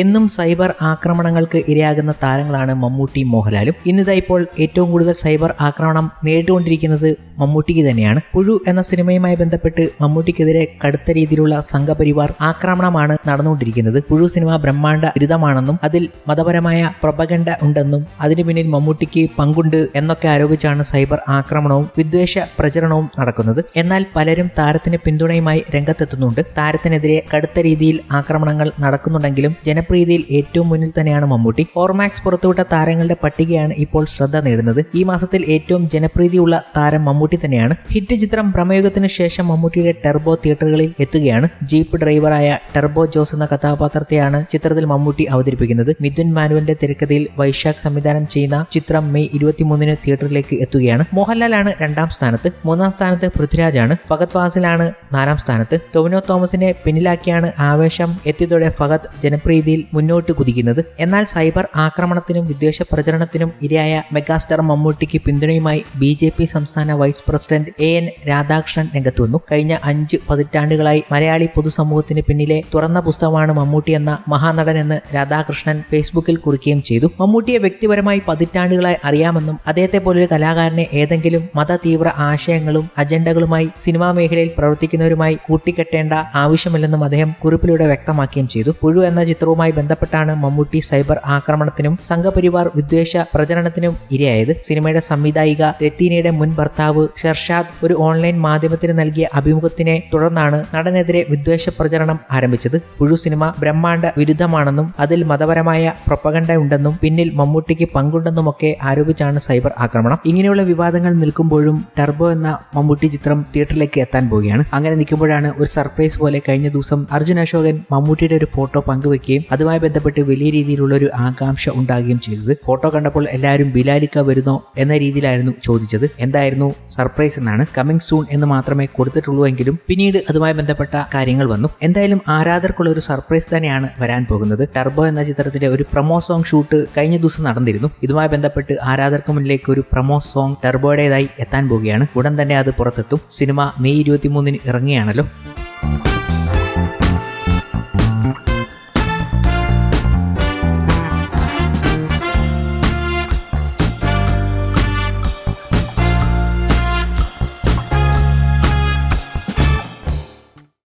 എന്നും സൈബർ ആക്രമണങ്ങൾക്ക് ഇരയാകുന്ന താരങ്ങളാണ് മമ്മൂട്ടി മോഹൻലാലും. ഇന്നിതാ ഇപ്പോൾ ഏറ്റവും കൂടുതൽ സൈബർ ആക്രമണം നേരിട്ടുകൊണ്ടിരിക്കുന്നത് മമ്മൂട്ടിക്ക് തന്നെയാണ്. പുഴു എന്ന സിനിമയുമായി ബന്ധപ്പെട്ട് മമ്മൂട്ടിക്കെതിരെ കടുത്ത രീതിയിലുള്ള സംഘപരിവാർ ആക്രമണമാണ് നടന്നുകൊണ്ടിരിക്കുന്നത്. പുഴു സിനിമ ബ്രഹ്മാണ്ഡ ബിരുദമാണെന്നും അതിൽ മതപരമായ പ്രപകണ്ഡ ഉണ്ടെന്നും അതിനു പിന്നിൽ മമ്മൂട്ടിക്ക് പങ്കുണ്ട് എന്നൊക്കെ ആരോപിച്ചാണ് സൈബർ ആക്രമണവും വിദ്വേഷ പ്രചരണവും നടക്കുന്നത്. എന്നാൽ പലരും താരത്തിന് പിന്തുണയുമായി രംഗത്തെത്തുന്നുണ്ട്. താരത്തിനെതിരെ കടുത്ത രീതിയിൽ ആക്രമണങ്ങൾ നടക്കുന്നുണ്ടെങ്കിലും ജനപ്രീതിയിൽ ഏറ്റവും മുന്നിൽ തന്നെയാണ് മമ്മൂട്ടി. ഫോർമാക്സ് പുറത്തുവിട്ട താരങ്ങളുടെ പട്ടികയാണ് ഇപ്പോൾ ശ്രദ്ധ നേടുന്നത്. ഈ മാസത്തിൽ ഏറ്റവും ജനപ്രീതിയുള്ള താരം മമ്മൂട്ടി തന്നെയാണ്. ഹിറ്റ് ചിത്രം ഭ്രമയുഗത്തിന് ശേഷം മമ്മൂട്ടിയുടെ ടെർബോ തിയേറ്ററുകളിൽ എത്തുകയാണ്. ജീപ്പ് ഡ്രൈവറായ ടെർബോ ജോസ് എന്ന കഥാപാത്രത്തെയാണ് ചിത്രത്തിൽ മമ്മൂട്ടി അവതരിപ്പിക്കുന്നത്. മിഥുൻ മാനുവലിന്റെ തിരക്കഥയിൽ വൈശാഖ് സംവിധാനം ചെയ്യുന്ന ചിത്രം മെയ് ഇരുപത്തിമൂന്നിന് തിയേറ്ററിലേക്ക് എത്തുകയാണ്. മോഹൻലാലാണ് രണ്ടാം സ്ഥാനത്ത് മൂന്നാം സ്ഥാനത്ത് പൃഥ്വിരാജാണ് ഫഗത് ഫാസിലാണ് നാലാം സ്ഥാനത്ത്. ടൊവിനോ തോമസിനെ പിന്നിലാക്കിയാണ് ആവേശം. എത്തിയതോടെ ഫഗത് ജനപ്രീതിയിൽ മുന്നോട്ട് കുതിക്കുന്നത്. എന്നാൽ സൈബർ ആക്രമണത്തിനും വിദ്വേഷ പ്രചരണത്തിനും ഇരയായ മെഗാസ്റ്റാർ മമ്മൂട്ടിക്ക് പിന്തുണയുമായി ബി ജെ പി സംസ്ഥാന vice president A N Radhakrishnan രംഗത്ത് വന്നു. കഴിഞ്ഞ അഞ്ച് പതിറ്റാണ്ടുകളായി മലയാളി പൊതുസമൂഹത്തിന് പിന്നിലെ തുറന്ന പുസ്തകമാണ് മമ്മൂട്ടി എന്ന മഹാനടൻ എന്ന് രാധാകൃഷ്ണൻ ഫേസ്ബുക്കിൽ കുറിക്കുകയും ചെയ്തു. മമ്മൂട്ടിയെ വ്യക്തിപരമായി പതിറ്റാണ്ടുകളായി അറിയാമെന്നും അദ്ദേഹത്തെ പോലൊരു കലാകാരനെ ഏതെങ്കിലും മത തീവ്ര ആശയങ്ങളും അജണ്ടകളുമായി സിനിമാ മേഖലയിൽ പ്രവർത്തിക്കുന്നവരുമായി കൂട്ടിക്കെട്ടേണ്ട ആവശ്യമില്ലെന്നും അദ്ദേഹം കുറിപ്പിലൂടെ വ്യക്തമാക്കുകയും ചെയ്തു. പുഴു എന്ന ചിത്രവുമായി ബന്ധപ്പെട്ടാണ് മമ്മൂട്ടി സൈബർ ആക്രമണത്തിനും സംഘപരിവാർ വിദ്വേഷ പ്രചരണത്തിനും ഇരയായത്. സിനിമയുടെ സംവിധായിക രത്തീനയുടെ മുൻ ഭർത്താവ് ഷെർഷാദ് ഒരു ഓൺലൈൻ മാധ്യമത്തിന് നൽകിയ അഭിമുഖത്തിനെ തുടർന്നാണ് നടനെതിരെ വിദ്വേഷ പ്രചരണം ആരംഭിച്ചത്. പുഴു സിനിമ ബ്രഹ്മാണ്ഡ വിരുദ്ധമാണെന്നും അതിൽ മതപരമായ പ്രൊപ്പഗണ്ട ഉണ്ടെന്നും പിന്നിൽ മമ്മൂട്ടിക്ക് പങ്കുണ്ടെന്നുമൊക്കെ ആരോപിച്ചാണ് സൈബർ ആക്രമണം. ഇങ്ങനെയുള്ള വിവാദങ്ങൾ നിൽക്കുമ്പോഴും ടർബോ എന്ന മമ്മൂട്ടി ചിത്രം തിയേറ്ററിലേക്ക് എത്താൻ പോവുകയാണ്. അങ്ങനെ നിൽക്കുമ്പോഴാണ് ഒരു സർപ്രൈസ് പോലെ കഴിഞ്ഞ ദിവസം അർജുൻ അശോകൻ മമ്മൂട്ടിയുടെ ഒരു ഫോട്ടോ പങ്കുവെക്കുകയും അതുമായി ബന്ധപ്പെട്ട് വലിയ രീതിയിലുള്ള ഒരു ആകാംക്ഷ ഉണ്ടാകുകയും ചെയ്തത്. ഫോട്ടോ കണ്ടപ്പോൾ എല്ലാവരും ബിലാലിക്ക വരുന്നോ എന്ന രീതിയിലായിരുന്നു ചോദിച്ചത്. എന്തായിരുന്നു സർപ്രൈസ് എന്നാണ് കമ്മിങ് സൂൺ എന്ന് മാത്രമേ കൊടുത്തിട്ടുള്ളൂ എങ്കിലും പിന്നീട് അതുമായി ബന്ധപ്പെട്ട കാര്യങ്ങൾ വന്നു. എന്തായാലും ആരാധകർക്കുള്ള ഒരു സർപ്രൈസ് തന്നെയാണ് വരാൻ പോകുന്നത്. ടർബോ എന്ന ചിത്രത്തിലെ ഒരു പ്രൊമോ സോങ് ഷൂട്ട് കഴിഞ്ഞ ദിവസം നടന്നിരുന്നു. ഇതുമായി ബന്ധപ്പെട്ട് ആരാധകർക്ക് മുന്നിലേക്ക് ഒരു പ്രൊമോ സോങ് ടർബോയുടേതായി എത്താൻ പോവുകയാണ് ഉടൻ തന്നെ അത് പുറത്തെത്തും. സിനിമ മെയ് ഇരുപത്തിമൂന്നിന് ഇറങ്ങുകയാണല്ലോ.